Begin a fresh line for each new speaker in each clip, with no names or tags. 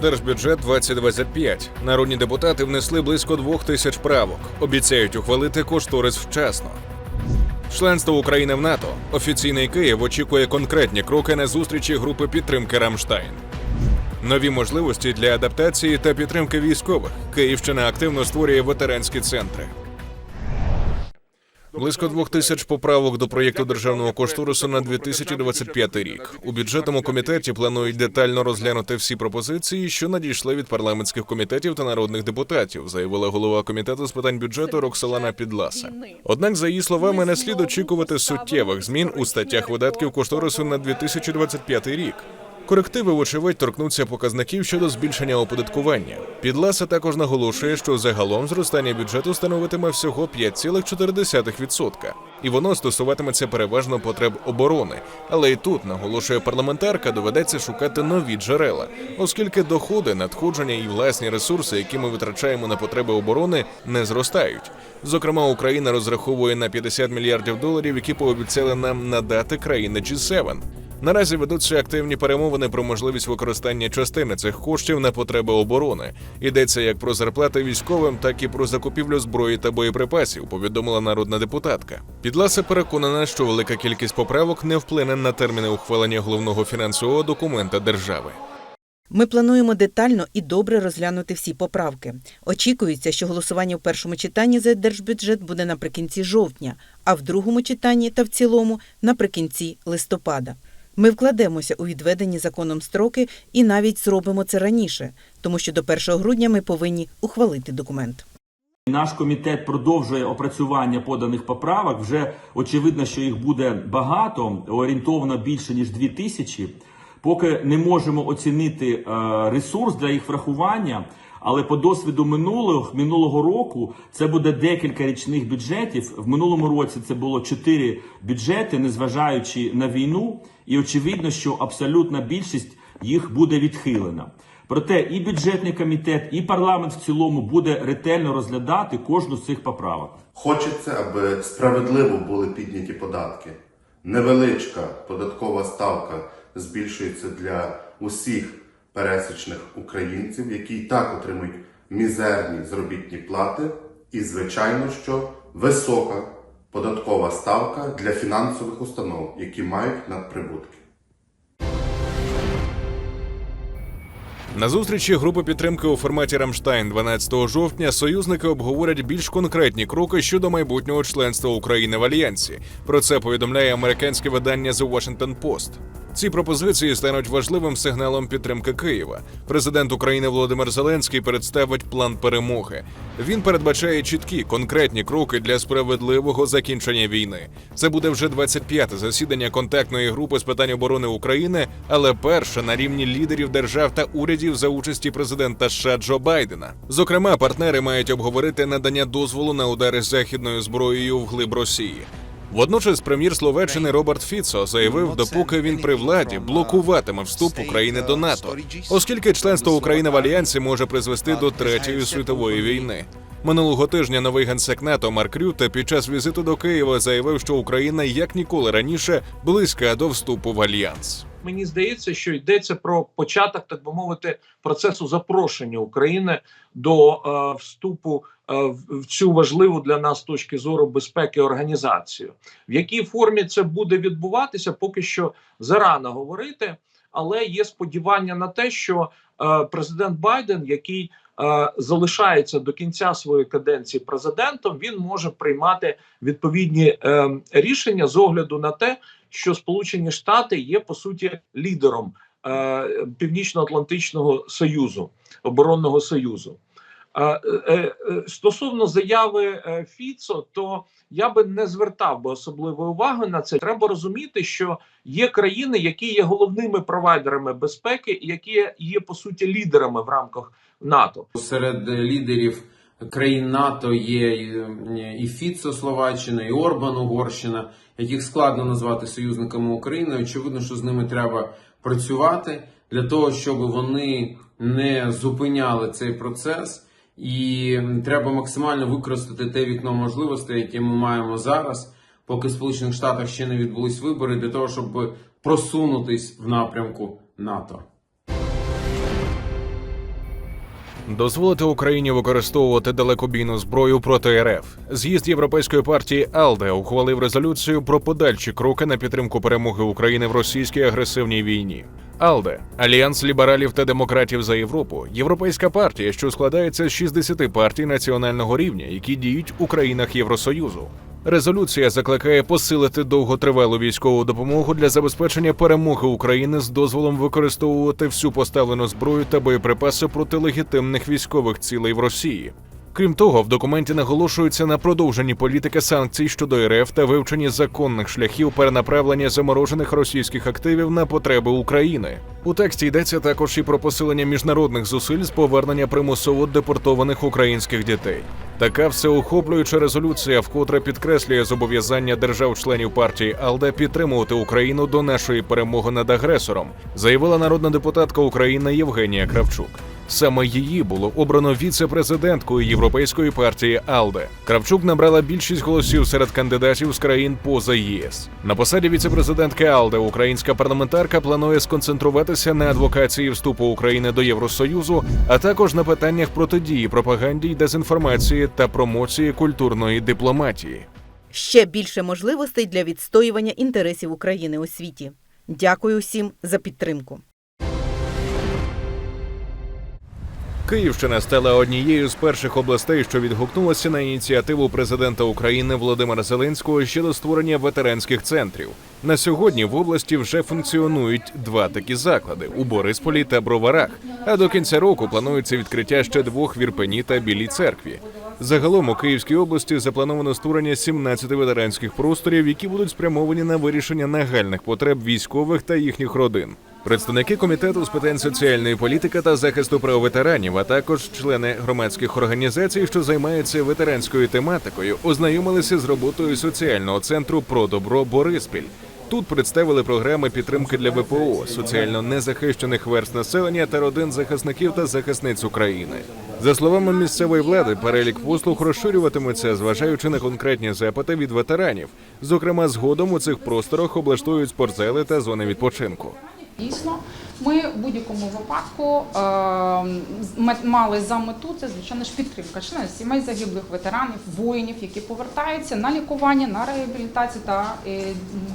Держбюджет 2025. Народні депутати внесли близько двох тисяч правок. Обіцяють ухвалити кошторис вчасно. Членство України в НАТО. Офіційний Київ очікує конкретні кроки на зустрічі групи підтримки Рамштайн. Нові можливості для адаптації та підтримки військових. Київщина активно створює ветеранські центри. Близько двох тисяч поправок до проєкту державного кошторису на 2025 рік. У бюджетному комітеті планують детально розглянути всі пропозиції, що надійшли від парламентських комітетів та народних депутатів, заявила голова комітету з питань бюджету Роксолана Підласа. Однак, за її словами, не слід очікувати суттєвих змін у статтях видатків кошторису на 2025 рік. Корективи, вочевидь, торкнуться показників щодо збільшення оподаткування. Підласа також наголошує, що загалом зростання бюджету становитиме всього 5,4%. І воно стосуватиметься переважно потреб оборони. Але і тут, наголошує парламентарка, доведеться шукати нові джерела, оскільки доходи, надходження і власні ресурси, які ми витрачаємо на потреби оборони, не зростають. Зокрема, Україна розраховує на 50 мільярдів доларів, які пообіцяли нам надати країни G7. Наразі ведуться активні перемовини про можливість використання частини цих коштів на потреби оборони. Йдеться як про зарплати військовим, так і про закупівлю зброї та боєприпасів. Повідомила народна депутатка. Підласа переконана, що велика кількість поправок не вплине на терміни ухвалення головного фінансового документа держави.
Ми плануємо детально і добре розглянути всі поправки. Очікується, що голосування в першому читанні за держбюджет буде наприкінці жовтня, а в другому читанні та в цілому наприкінці листопада. Ми вкладемося у відведені законом строки і навіть зробимо це раніше, тому що до 1 грудня ми повинні ухвалити документ.
Наш комітет продовжує опрацювання поданих поправок. Вже очевидно, що їх буде багато, орієнтовно більше ніж дві тисячі. Поки не можемо оцінити е, ресурс для їх врахування. Але по досвіду минулого минулого року це буде декілька річних бюджетів. В минулому році це було чотири бюджети, незважаючи на війну, і очевидно, що абсолютна більшість їх буде відхилена. Проте і бюджетний комітет, і парламент в цілому буде ретельно розглядати кожну з цих поправок.
Хочеться, аби справедливо були підняті податки. Невеличка податкова ставка збільшується для усіх пересічних українців, які і так отримують мізерні заробітні плати, і, звичайно, що висока податкова ставка для фінансових установ, які мають надприбутки.
На зустрічі групи підтримки у форматі Рамштайн 12 жовтня союзники обговорять більш конкретні кроки щодо майбутнього членства України в альянсі. Про це повідомляє американське видання The Washington Post. Ці пропозиції стануть важливим сигналом підтримки Києва. Президент України Володимир Зеленський представить план перемоги. Він передбачає чіткі конкретні кроки для справедливого закінчення війни. Це буде вже 25-те засідання контактної групи з питань оборони України, але перше на рівні лідерів держав та урядів за участі президента США Джо Байдена. Зокрема, партнери мають обговорити надання дозволу на удари західною зброєю в глиб Росії. Водночас прем'єр Словаччини Роберт Фіцо заявив, допоки він при владі блокуватиме вступ України до НАТО, оскільки членство України в альянсі може призвести до третьої світової війни. Минулого тижня новий генсек НАТО Марк Рюте під час візиту до Києва заявив, що Україна як ніколи раніше близька до вступу в альянс.
Мені здається, що йдеться про початок, так би мовити, процесу запрошення України до е, вступу в, в цю важливу для нас точки зору безпеки організацію. В якій формі це буде відбуватися, поки що зарано говорити, але є сподівання на те, що е, президент Байден, який е, залишається до кінця своєї каденції президентом, він може приймати відповідні е, рішення з огляду на те, що Сполучені Штати є по суті лідером е, Північно-Атлантичного союзу оборонного союзу. Е, е, стосовно заяви е, Фіцо, то я би не звертав би особливої уваги на це. Треба розуміти, що є країни, які є головними провайдерами безпеки, які є по суті лідерами в рамках НАТО.
Серед лідерів країн НАТО є і Фіцо Словаччина, і Орбан Угорщина, яких складно назвати союзниками України. Очевидно, що з ними треба працювати для того, щоб вони не зупиняли цей процес. І треба максимально використати те вікно можливостей, яке ми маємо зараз, поки в Сполучених Штатах ще не відбулись вибори, для того, щоб просунутись в напрямку НАТО.
Дозволити Україні використовувати далекобійну зброю проти РФ. З'їзд європейської партії АЛДЕ ухвалив резолюцію про подальші кроки на підтримку перемоги України в російській агресивній війні. АЛДЕ Альянс лібералів та демократів за Європу, європейська партія, що складається з 60 партій національного рівня, які діють у країнах Євросоюзу. Резолюція закликає посилити довготривалу військову допомогу для забезпечення перемоги України з дозволом використовувати всю поставлену зброю та боєприпаси проти легітимних військових цілей в Росії. Крім того, в документі наголошується на продовженні політики санкцій щодо РФ та вивченні законних шляхів перенаправлення заморожених російських активів на потреби України. У тексті йдеться також і про посилення міжнародних зусиль з повернення примусово депортованих українських дітей. Така всеохоплююча резолюція вкотре підкреслює зобов'язання держав-членів партії АЛДЕ підтримувати Україну до нашої перемоги над агресором, заявила народна депутатка України Євгенія Кравчук. Саме її було обрано віце-президенткою Європейської партії АЛДЕ. Кравчук набрала більшість голосів серед кандидатів з країн поза ЄС. На посаді віце-президентки АЛДЕ українська парламентарка планує сконцентруватися на адвокації вступу України до Євросоюзу, а також на питаннях протидії пропаганді й дезінформації та промоції культурної дипломатії.
Ще більше можливостей для відстоювання інтересів України у світі. Дякую всім за підтримку.
Київщина стала однією з перших областей, що відгукнулася на ініціативу президента України Володимира Зеленського щодо створення ветеранських центрів. На сьогодні в області вже функціонують два такі заклади у Борисполі та Броварах. А до кінця року планується відкриття ще двох в Ірпені та Білій церкві. Загалом у Київській області заплановано створення 17 ветеранських просторів, які будуть спрямовані на вирішення нагальних потреб військових та їхніх родин. Представники комітету з питань соціальної політики та захисту прав ветеранів, а також члени громадських організацій, що займаються ветеранською тематикою, ознайомилися з роботою соціального центру про добро Бориспіль. Тут представили програми підтримки для ВПО, соціально незахищених верст населення та родин захисників та захисниць України. За словами місцевої влади, перелік послуг розширюватиметься, зважаючи на конкретні запити від ветеранів. Зокрема, згодом у цих просторах облаштують спортзали та зони відпочинку.
Дійсно, ми в будь-якому випадку е, мали за мету це звичайно ж підтримка членів сімей загиблих ветеранів, воїнів, які повертаються на лікування, на реабілітацію та е,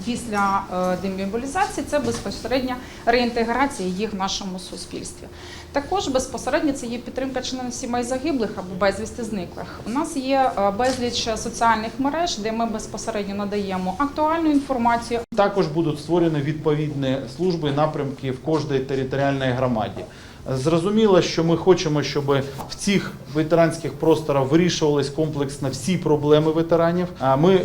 після е, демобілізації це безпосередня реінтеграція їх в нашому суспільстві. Також безпосередньо це є підтримка членів сімей загиблих або безвісти зниклих. У нас є е, безліч соціальних мереж, де ми безпосередньо надаємо актуальну інформацію,
Також будуть створені відповідні служби напрямки в кожній територіальній громаді. Зрозуміло, що ми хочемо, щоб в цих ветеранських просторах вирішувались комплексно всі проблеми ветеранів. А ми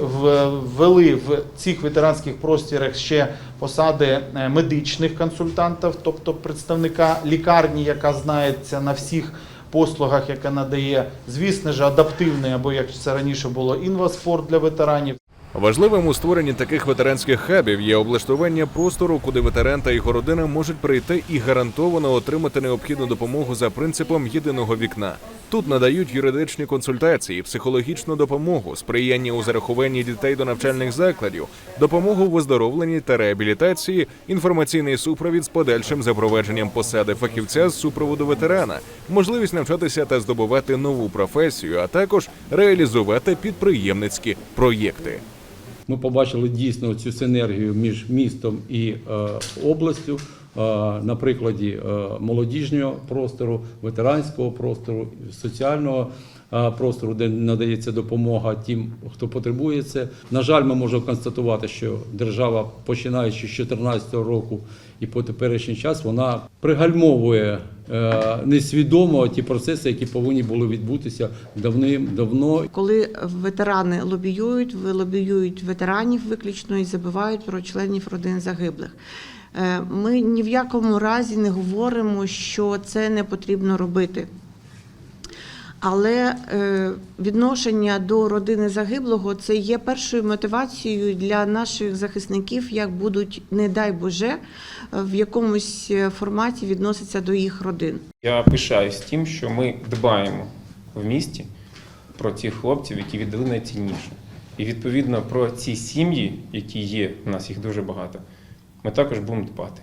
ввели в цих ветеранських просторах ще посади е, медичних консультантів, тобто представника лікарні, яка знається на всіх послугах, яка надає, звісно ж, адаптивний або як це раніше було інваспорт для ветеранів.
Важливим у створенні таких ветеранських хабів є облаштування простору, куди ветеран та його родина можуть прийти і гарантовано отримати необхідну допомогу за принципом єдиного вікна. Тут надають юридичні консультації, психологічну допомогу, сприяння у зарахуванні дітей до навчальних закладів, допомогу в оздоровленні та реабілітації, інформаційний супровід з подальшим запровадженням посади фахівця з супроводу ветерана, можливість навчатися та здобувати нову професію, а також реалізувати підприємницькі проєкти.
Ми побачили дійсно цю синергію між містом і е, областю е, на прикладі е, молодіжнього простору, ветеранського простору, соціального простору, де надається допомога тим, хто потребує це. На жаль, ми можемо констатувати, що держава, починаючи з 2014 року і по теперішній час, вона пригальмовує е, несвідомо ті процеси, які повинні були відбутися давним-давно
Коли ветерани лобіюють, ви- лобіюють ветеранів виключно і забувають про членів родин загиблих. Е, Ми ні в якому разі не говоримо, що це не потрібно робити. Але е, відношення до родини загиблого це є першою мотивацією для наших захисників, як будуть, не дай Боже, е, в якомусь е, форматі відноситься до їх родин.
Я пишаюсь тим, що ми дбаємо в місті про тих хлопців, які віддали найцінніше. І відповідно про ці сім'ї, які є, у нас їх дуже багато, ми також будемо дбати.